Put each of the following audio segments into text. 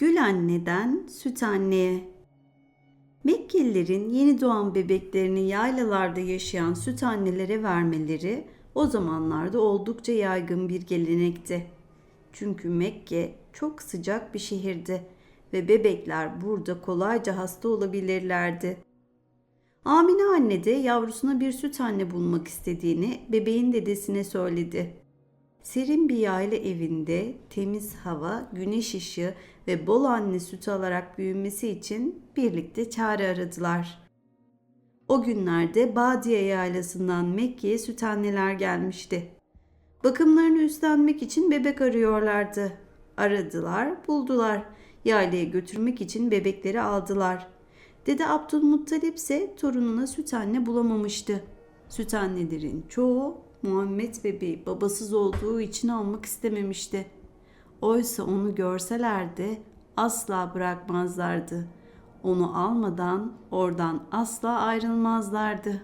Gül anneden süt anneye. Mekkelilerin yeni doğan bebeklerini yaylalarda yaşayan süt annelere vermeleri o zamanlarda oldukça yaygın bir gelenekti. Çünkü Mekke çok sıcak bir şehirdi ve bebekler burada kolayca hasta olabilirlerdi. Amine anne de yavrusuna bir süt anne bulmak istediğini bebeğin dedesine söyledi. Serin bir yayla evinde temiz hava, güneş ışığı ve bol anne sütü alarak büyümesi için birlikte çare aradılar. O günlerde Badiye yaylasından Mekke'ye süt anneler gelmişti. Bakımlarını üstlenmek için bebek arıyorlardı. Aradılar, buldular. Yaylaya götürmek için bebekleri aldılar. Dede Abdülmuttalip ise torununa süt anne bulamamıştı. Süt annelerin çoğu Muhammed bebeği babasız olduğu için almak istememişti. Oysa onu görselerdi asla bırakmazlardı. Onu almadan oradan asla ayrılmazlardı.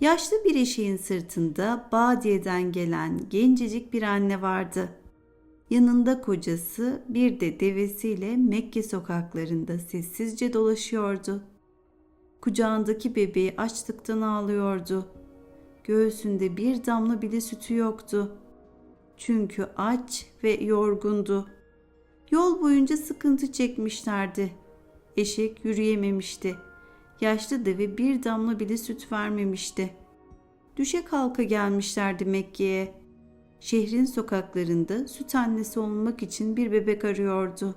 Yaşlı bir eşeğin sırtında Badiye'den gelen gencecik bir anne vardı. Yanında kocası bir de devesiyle Mekke sokaklarında sessizce dolaşıyordu. Kucağındaki bebeği açlıktan ağlıyordu. Göğsünde bir damla bile sütü yoktu. Çünkü aç ve yorgundu. Yol boyunca sıkıntı çekmişlerdi. Eşek yürüyememişti. Yaşlı deve bir damla bile süt vermemişti. Düşe kalka gelmişlerdi Mekke'ye. Şehrin sokaklarında süt annesi olmak için bir bebek arıyordu.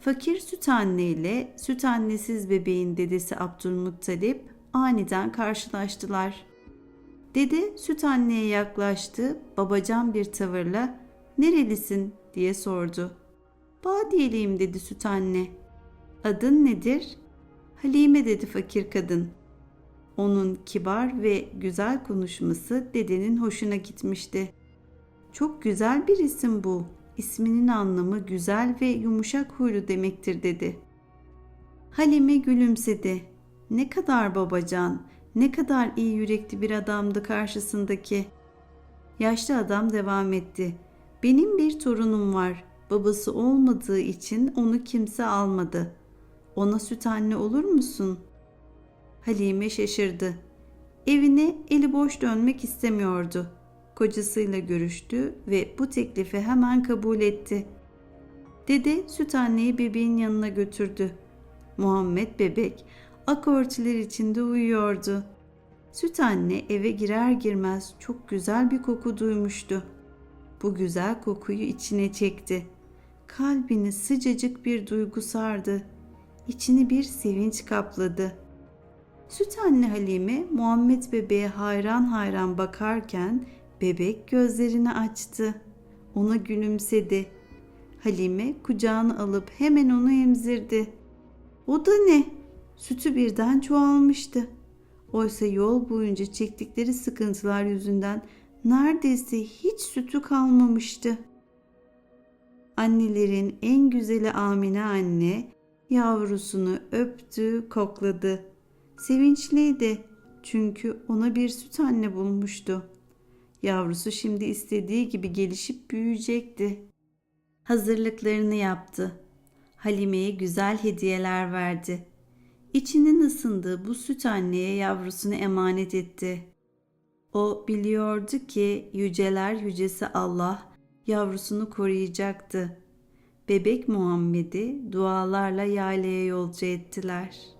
Fakir süt anne ile süt annesiz bebeğin dedesi Abdülmuttalip aniden karşılaştılar. Dede süt anneye yaklaştı, babacan bir tavırla "Nerelisin?" diye sordu. "Badiyeliyim." dedi süt anne. "Adın nedir?" "Halime." dedi fakir kadın. Onun kibar ve güzel konuşması dedenin hoşuna gitmişti. Çok güzel bir isim bu. İsminin anlamı güzel ve yumuşak huylu demektir dedi. Halime gülümsedi. Ne kadar babacan, ne kadar iyi yürekli bir adamdı karşısındaki. Yaşlı adam devam etti. Benim bir torunum var. Babası olmadığı için onu kimse almadı. Ona süt anne olur musun? Halime şaşırdı. Evine eli boş dönmek istemiyordu. Kocasıyla görüştü ve bu teklifi hemen kabul etti. Dede süt anneyi bebeğin yanına götürdü. Muhammed bebek ak örtüler içinde uyuyordu. Süt anne eve girer girmez çok güzel bir koku duymuştu. Bu güzel kokuyu içine çekti. Kalbini sıcacık bir duygu sardı. İçini bir sevinç kapladı. Süt anne Halime Muhammed bebeğe hayran hayran bakarken bebek gözlerini açtı. Ona gülümsedi. Halime kucağına alıp hemen onu emzirdi. O da ne? Sütü birden çoğalmıştı. Oysa yol boyunca çektikleri sıkıntılar yüzünden neredeyse hiç sütü kalmamıştı. Annelerin en güzeli Amine anne yavrusunu öptü, kokladı. Sevinçliydi çünkü ona bir süt anne bulmuştu. Yavrusu şimdi istediği gibi gelişip büyüyecekti. Hazırlıklarını yaptı. Halime'ye güzel hediyeler verdi. İçinin ısındığı bu süt anneye yavrusunu emanet etti. O biliyordu ki yüceler yücesi Allah yavrusunu koruyacaktı. Bebek Muhammed'i dualarla yaylaya yolcu ettiler.''